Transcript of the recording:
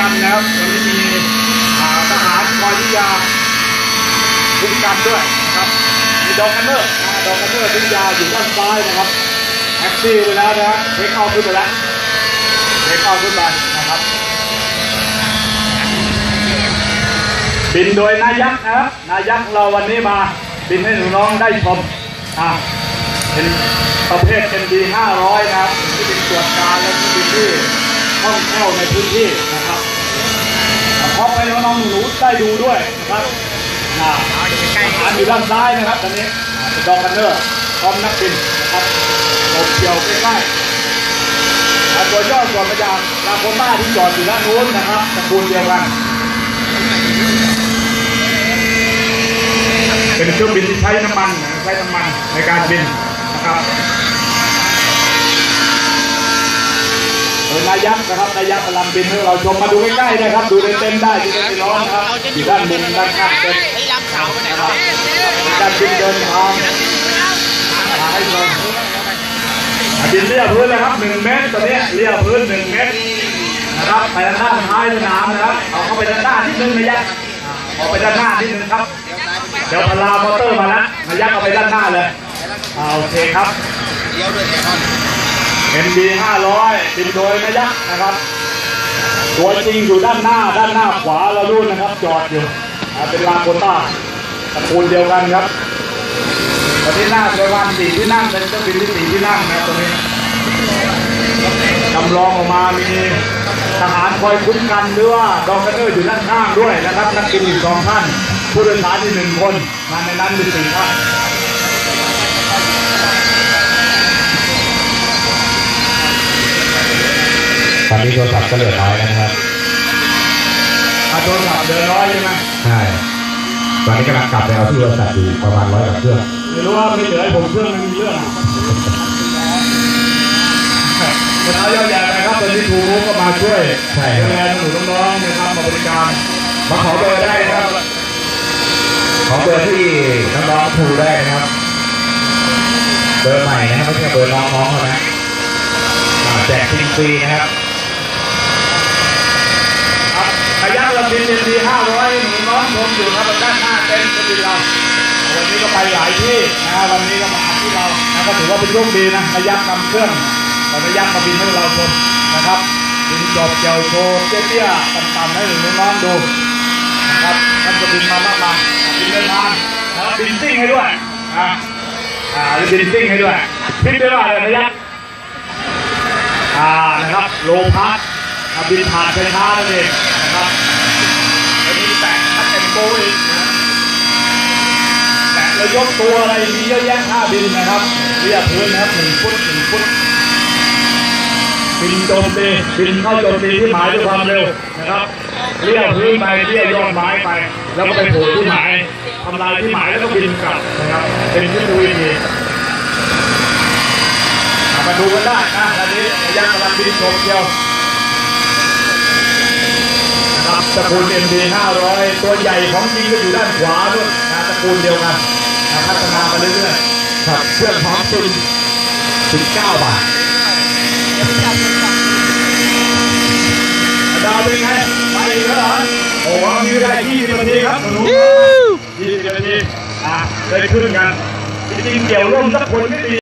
กันนะครับวันนี้มีทหารคอยที่ยาคุ้มกันด้วยนะครับมีดอกกันเนอร์ดอกกันเนอร์ที่ยาอยู่ด้านซ้ายนะครับแท็กซี่ไปแล้วนะฮะเทคเอาขึ้นไปแล้วเทคเอาขึ้นไปนะครับบินโดยนายักษ์นะครับนายักษ์เราวันนี้มาบินให้หนูน้องได้ชมอะเป็นประเภทเป็นดี500 นะครับที่บินตรวจการและที่บินที่ท่องเที่ยวในพื้นที่ น้อมให้น้องหนูได้ดูด้วยนะครับอาหารอยู่ด้านซ้ายนะครับตอนนี้ดอกกันเนอร์พร้อมนักบินนะครับหลบเกี่ยวใกล้ๆอ่าตัวย่อส่วนประยางลาโคต้าที่จอดอยู่ด้านนู้นนะครับตระกูลเดียวกันเป็นเครื่องบินที่ใช้น้ำมันนะใช้น้ำมันในการบินนะครับโดย นายักษ์นะครับนายักษ์กำลังบินให้เราชมมาดูใกล้ๆนะครับ ดูเต็มๆได้ดูได้ไม่ร้อนนะครับอยู่ด้านมุมด้านข้างเต็มไอ้ลำเสานนะครับบการบินเดินทางมาให้ชมบินเรียบพื้นเลยครับหนึ่งเมตรตอนนี้เรียบพื้นหนึ่งเมตรนะครับไปด้านหน้าท้ายสนามนะครับเอาเข้าไปด้านหน้านิดนึงนะยักษ์ออกไปด้านหน้านิดนึงครับเดี๋ยวพลามอเตอร์มาแล้วนายักษ์เอาไปด้านหน้าเลยอ่าโอเคครับเดี๋ยวด้วยแน่ นอน MD 500บินโดยนายักษ์นะครับ ตัวจริงอยู่ด้านหน้าด้านหน้าขวาเราดูนะครับ จอดอยู่เป็นลาโกต้าตระกูลเดียวกันครับตอนนี้หน้าประมาณสี่ที่นั่งเป็นเครื่องบินที่สี่ที่นั่งนะครับตรงนี้จำลองออกมามีทหารคอยคุ้มกันหรือว่าดอกกระเนอร์อยู่ด้านข้างด้วยนะครับ นักบินอีกสองท่าน ผู้โดยสารอีกหนึ่งคนมาในนั้นมีสี่ท่าน ตอ นนี้โทรศัพท์ก็เหลือน้อยแล้วนะครับอาโดนขับเดินน้อยใช่ไหมใช่ตอนนี้กำลังกลับไปเอาที่บริษัทอยู่ประมาณร้อยกว่าเครื่องไม่รู้ว่าไม่เหลือให้ผมเครื่องนึงมีเรื่องอะเช้ายาวใหญ่นะครับตอนนี้ครูรู้ก็มาช่วยใช่ครับดูแลหนูน้องๆนะครับมาบริการมาขอเบอร์ได้นะครับ ขอเบอร์ที่น้องๆทูได้นะครับ เบอร์ใหม่นะครับไม่ใช่เบอร์น้องๆเขานะอ่าแจกฟรีๆนะครับครับระยะ เราบินเป็นดีห้าร้อยหนูน้องชมอยู่ครับด้านหน้าเต็นท์ก็บิเราวันนี้ก็ไปหลายที่นะวันนี้ก็มาที่เรานะก็ถือว่าเป็นโชคดีนะระยะนำเครื่องระยะมาบินให้เราชมนะครับบินจบเกี่ยวโชว์เตี้ยๆต่ำๆให้หนูน้องดูนะครับท่านจะบินมามากมายบินเดินทางนะครับบินซิ่งให้ด้วยอ่าอ่าบินซิ่งให้ด้วยพิดด้วยว่าอะไรนะยักษ์อ่านะครับโลพาสบินผ่านช้านั่นเองนะครับแล้วมีแตะคัดเต็มโบ อีกนะแตะแล้วยกตัวอะไรมีเยอะแยะท่าบินนะครับ เรียบพื้นนะครับหนึ่งฟุตหนึ่งฟุตบินโจมตีบินเข้าโจมตีที่หมายด้วยความเร็วนะครับเลี้ยวพื้นไปเลี้ยวยอดไม้ไป แล้วก็ไปโผล่ที่หมายทำลายที่หมายแล้วก็บินกลับนะครับ เป็นยุทธวิธีมาดูกันได้นะตอนนี้ระยะกำลังบินโฉบเดียวนะ ครับตระกูล MD 500ตัวใหญ่ของจริงก็อยู่ด้านขวาด้วยนะตระกูลเดียวกันนะพัฒนาไปเรื่อยๆครับเครื่องพร้อมบิน19บาทดาวเป็นไงไปอีกแล้วเหรอโอ้โหนี่ได้20นาทีครับหนู20นาทีอะได้ขึ้นกันจริงๆเกี่ยวร่มสักคนไม่ดี